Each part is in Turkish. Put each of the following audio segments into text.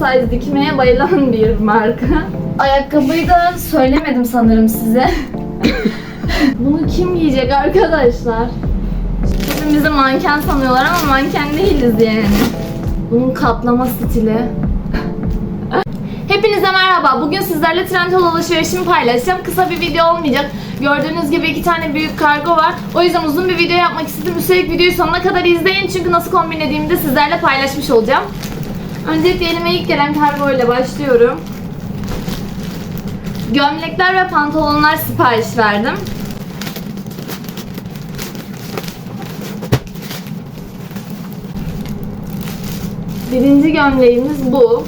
oversize dikmeye bayılan bir marka. Ayakkabıyı da söylemedim sanırım size. Bunu kim giyecek arkadaşlar? Hepimizi manken sanıyorlar ama manken değiliz yani. Bunun katlama stili. Hepinize merhaba. Bugün sizlerle Trendyol alışverişimi paylaşacağım. Kısa bir video olmayacak. Gördüğünüz gibi iki tane büyük kargo var. O yüzden uzun bir video yapmak istedim. Üstelik videoyu sonuna kadar izleyin. Çünkü nasıl kombinlediğimi de sizlerle paylaşmış olacağım. Öncelikle elime ilk gelen kargo ile başlıyorum. Gömlekler ve pantolonlar sipariş verdim. Birinci gömleğimiz bu.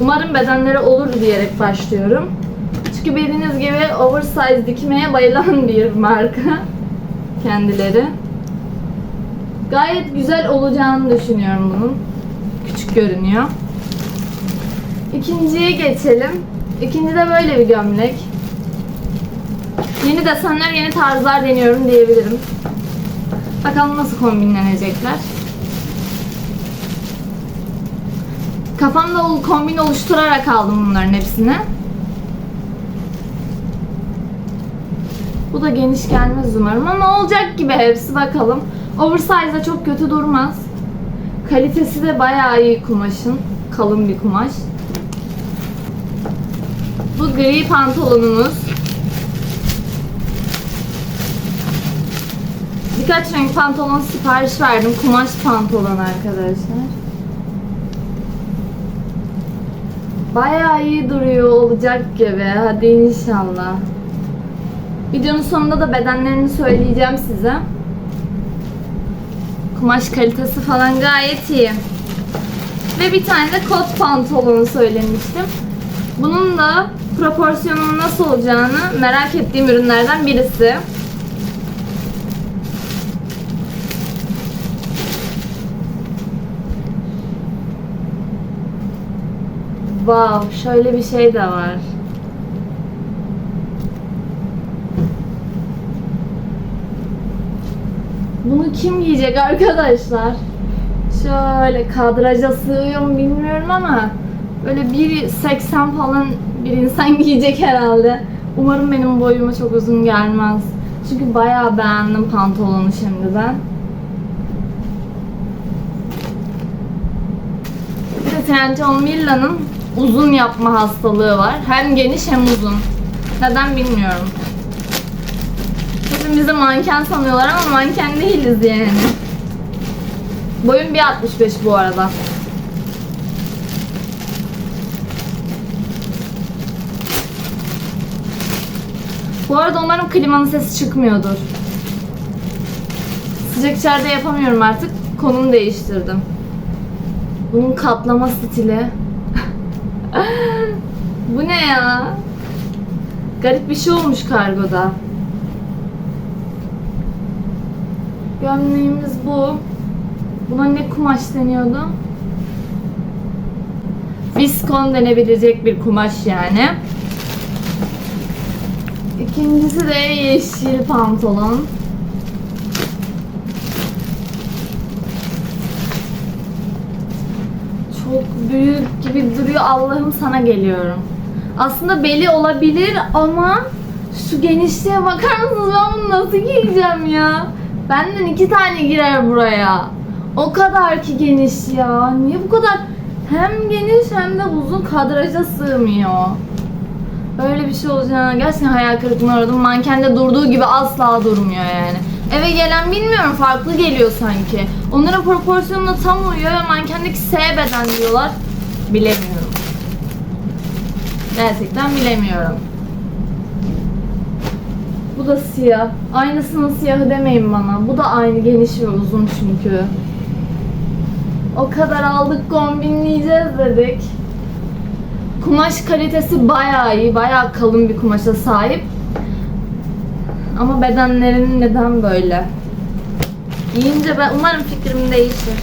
Umarım bedenleri olur diyerek başlıyorum. Çünkü bildiğiniz gibi oversize dikmeye bayılan bir marka kendileri. Gayet güzel olacağını düşünüyorum bunun. Küçük görünüyor. İkinciye geçelim. İkinci de böyle bir gömlek. Yeni desenler, yeni tarzlar deniyorum diyebilirim. Bakalım nasıl kombinlenecekler. Kafamda kombin oluşturarak aldım bunların hepsini. Bu da geniş gelmez umarım ama olacak gibi hepsi bakalım. Oversize'da çok kötü durmaz. Kalitesi de bayağı iyi kumaşın. Kalın bir kumaş. Bu gri pantolonumuz. Birkaç renk pantolon sipariş verdim. Kumaş pantolon arkadaşlar. Bayağı iyi duruyor olacak gibi. Hadi inşallah. Videonun sonunda da bedenlerini söyleyeceğim size. Kumaş kalitesi falan gayet iyi. Ve bir tane de kot pantolonu söylemiştim. Bunun da proporsiyonunun nasıl olacağını merak ettiğim ürünlerden birisi. Wow, şöyle bir şey de var. Bunu kim giyecek arkadaşlar? Şöyle kadraja sığıyor mu bilmiyorum ama böyle 1.80 falan bir insan giyecek herhalde. Umarım benim boyuma çok uzun gelmez. Çünkü bayağı beğendim pantolonu şimdiden. Bir de Trendyol Milla'nın uzun yapma hastalığı var. Hem geniş hem uzun. Neden bilmiyorum. Hepimizi manken sanıyorlar ama manken değiliz yani. Boyum 1.65 bu arada. Bu arada umarım klimanın sesi çıkmıyordur. Sıcak içeride yapamıyorum artık. Konumu değiştirdim. Bunun katlama stili. Bu ne ya? Garip bir şey olmuş kargoda. Gömleğimiz bu. Buna ne kumaş deniyordu? Viskon denebilecek bir kumaş yani. İkincisi de yeşil pantolon. Çok büyük gibi duruyor. Allah'ım sana geliyorum. Aslında beli olabilir ama şu genişliğe bakar mısınız? Ben bunu nasıl giyeceğim ya? Benden iki tane girer buraya. O kadar ki geniş ya. Niye bu kadar hem geniş hem de uzun kadraja sığmıyor? Böyle bir şey olacağına gerçekten hayal kırıklığına uğradım. Mankende durduğu gibi asla durmuyor yani. Eve gelen bilmiyorum farklı geliyor sanki. Onların proporsiyonuna tam uyuyor ve mankendeki S beden diyorlar. Bilemiyorum. Gerçekten bilemiyorum. Bu da siyah. Aynısının siyahı demeyin bana. Bu da aynı geniş ve uzun çünkü. O kadar aldık kombinleyeceğiz dedik. Kumaş kalitesi bayağı iyi. Bayağı kalın bir kumaşa sahip. Ama bedenlerin neden böyle? Giyince ben umarım fikrim değişir.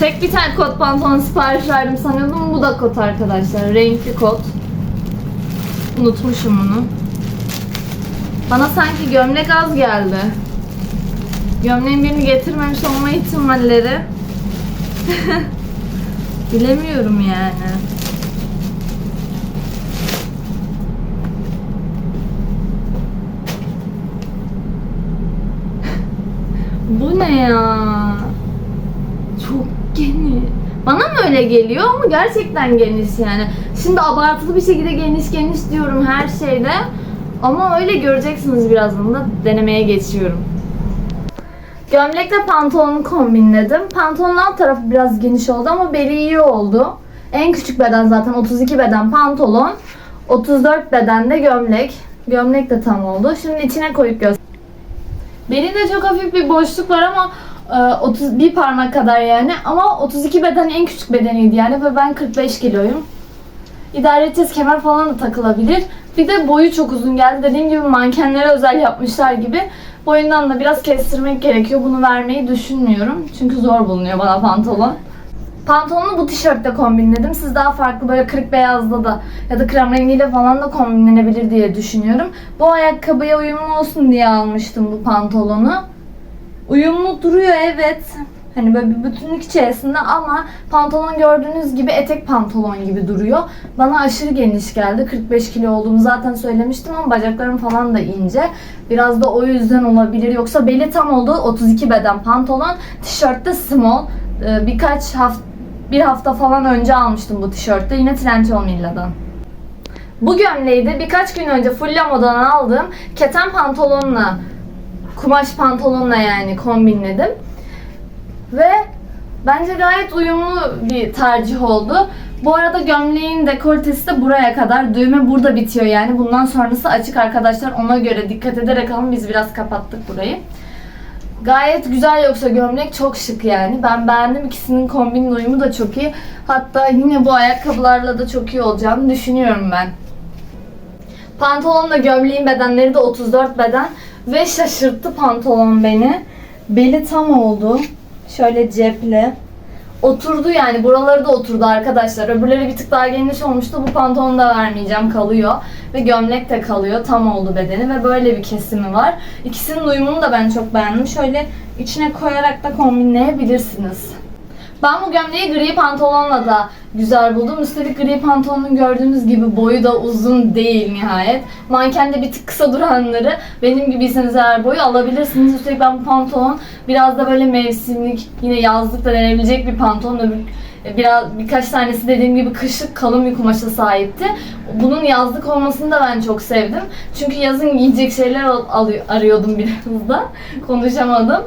Tek bir tane kot pantolon sipariş verdim sanıyordum. Bu da kot arkadaşlar. Renkli kot. Unutmuşum bunu. Bana sanki gömlek az geldi. Gömleğin birini getirmemiş olma ihtimalleri. Bilemiyorum yani. Bu ne ya? Çok geniş. Bana mı öyle geliyor ama gerçekten geniş yani. Şimdi abartılı bir şekilde geniş geniş diyorum her şeyde. Ama öyle göreceksiniz birazdan da denemeye geçiyorum. Gömlekle pantolonu kombinledim. Pantolonun alt tarafı biraz geniş oldu ama beli iyi oldu. En küçük beden zaten 32 beden pantolon. 34 beden de gömlek. Gömlek de tam oldu. Şimdi içine koyup göster. Belinde çok hafif bir boşluk var ama e, 31 parmak kadar yani. Ama 32 beden en küçük bedeniydi yani ve ben 45 kiloyum. İdare edeceğiz kemer falan da takılabilir. Bir de boyu çok uzun geldi. Dediğim gibi mankenlere özel yapmışlar gibi. Boyundan da biraz kestirmek gerekiyor. Bunu vermeyi düşünmüyorum. Çünkü zor bulunuyor bana pantolon. Pantolonu bu tişörtle kombinledim. Siz daha farklı böyle kırık beyazla da ya da krem rengiyle falan da kombinlenebilir diye düşünüyorum. Bu ayakkabıya uyumlu olsun diye almıştım bu pantolonu. Uyumlu duruyor evet. Hani böyle bir bütünlük içerisinde ama pantolon gördüğünüz gibi etek pantolon gibi duruyor. Bana aşırı geniş geldi. 45 kilo olduğumu zaten söylemiştim ama bacaklarım falan da ince. Biraz da o yüzden olabilir. Yoksa beli tam oldu. 32 beden pantolon. Tişört de small. Ee, birkaç hafta bir hafta falan önce almıştım bu tişörtte. Yine Trendyol Milla'dan. Bu gömleği de birkaç gün önce Fulla Moda'dan aldığım keten pantolonla kumaş pantolonla yani kombinledim. Ve bence gayet uyumlu bir tercih oldu. Bu arada gömleğin dekoltesi de buraya kadar. Düğme burada bitiyor yani. Bundan sonrası açık arkadaşlar. Ona göre dikkat ederek alın. Biz biraz kapattık burayı. Gayet güzel yoksa gömlek çok şık yani. Ben beğendim. İkisinin kombinin uyumu da çok iyi. Hatta yine bu ayakkabılarla da çok iyi olacağını düşünüyorum ben. Pantolonla gömleğin bedenleri de 34 beden. Ve şaşırttı pantolon beni. Beli tam oldu. Şöyle cepli. Oturdu yani buraları da oturdu arkadaşlar. Öbürleri bir tık daha geniş olmuştu. Bu pantolonu da vermeyeceğim kalıyor. Ve gömlek de kalıyor. Tam oldu bedeni ve böyle bir kesimi var. İkisinin uyumunu da ben çok beğendim. Şöyle içine koyarak da kombinleyebilirsiniz. Ben bu gömleği gri pantolonla da güzel buldum. Üstelik gri pantolonun gördüğünüz gibi boyu da uzun değil nihayet. Mankende bir tık kısa duranları benim gibiyseniz eğer boyu alabilirsiniz. Üstelik ben bu pantolon biraz da böyle mevsimlik yine yazlık da denebilecek bir pantolon. Öbür biraz birkaç tanesi dediğim gibi kışlık kalın bir kumaşa sahipti. Bunun yazlık olmasını da ben çok sevdim. Çünkü yazın giyecek şeyler arıyordum biraz da. Konuşamadım.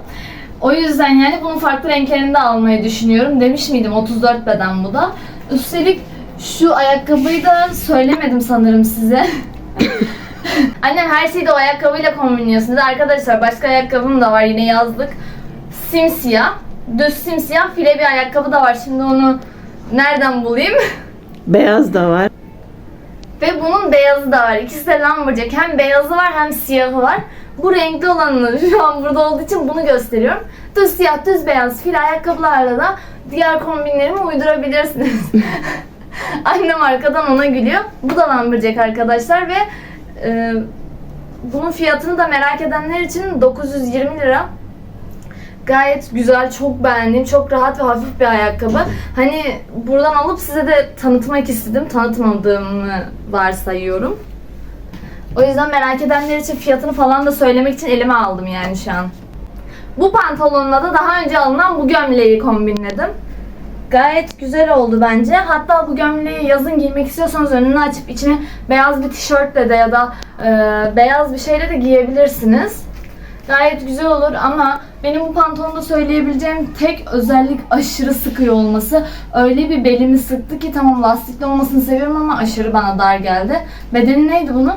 O yüzden yani bunun farklı renklerinde almayı düşünüyorum. Demiş miydim 34 beden bu da. Üstelik şu ayakkabıyı da söylemedim sanırım size. Annem her şeyi de o ayakkabıyla kombinliyorsun dedi. Arkadaşlar başka ayakkabım da var yine yazlık. Simsiyah. Düz simsiyah file bir ayakkabı da var. Şimdi onu nereden bulayım? Beyaz da var. Ve bunun beyazı da var. İkisi de Lumberjack. Hem beyazı var hem siyahı var. Bu renkli olanını şu an burada olduğu için bunu gösteriyorum. Düz siyah, düz beyaz fil ayakkabılarla da diğer kombinlerimi uydurabilirsiniz. Annem arkadan ona gülüyor. Bu da Lumberjack arkadaşlar ve e, bunun fiyatını da merak edenler için 920 lira. Gayet güzel, çok beğendim. Çok rahat ve hafif bir ayakkabı. Hani buradan alıp size de tanıtmak istedim. Tanıtmadığımı varsayıyorum. O yüzden merak edenler için fiyatını falan da söylemek için elime aldım yani şu an. Bu pantolonla da daha önce alınan bu gömleği kombinledim. Gayet güzel oldu bence. Hatta bu gömleği yazın giymek istiyorsanız önünü açıp içine beyaz bir tişörtle de ya da e, beyaz bir şeyle de giyebilirsiniz. Gayet güzel olur ama benim bu pantolonda söyleyebileceğim tek özellik aşırı sıkıyor olması. Öyle bir belimi sıktı ki tamam lastikli olmasını seviyorum ama aşırı bana dar geldi. Bedeni neydi bunun?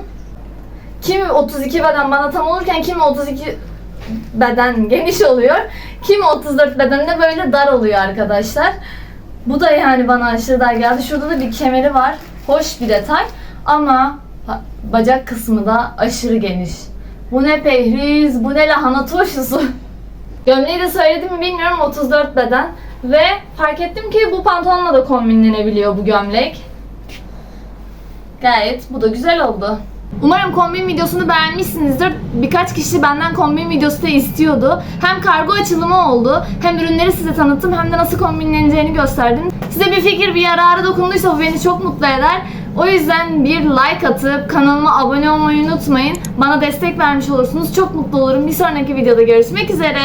Kimi 32 beden bana tam olurken kimi 32 beden geniş oluyor. Kimi 34 bedende böyle dar oluyor arkadaşlar. Bu da yani bana aşırı dar geldi. Şurada da bir kemeri var. Hoş bir detay. Ama bacak kısmı da aşırı geniş. Bu ne pehriz, bu ne lahana turşusu. Gömleği de söyledim mi bilmiyorum 34 beden. Ve fark ettim ki bu pantolonla da kombinlenebiliyor bu gömlek. Gayet bu da güzel oldu. Umarım kombin videosunu beğenmişsinizdir. Birkaç kişi benden kombin videosu da istiyordu. Hem kargo açılımı oldu, hem ürünleri size tanıttım, hem de nasıl kombinleneceğini gösterdim. Size bir fikir, bir yararı dokunduysa bu beni çok mutlu eder. O yüzden bir like atıp kanalıma abone olmayı unutmayın. Bana destek vermiş olursunuz. Çok mutlu olurum. Bir sonraki videoda görüşmek üzere.